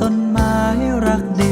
ต้นไม้รักเดียว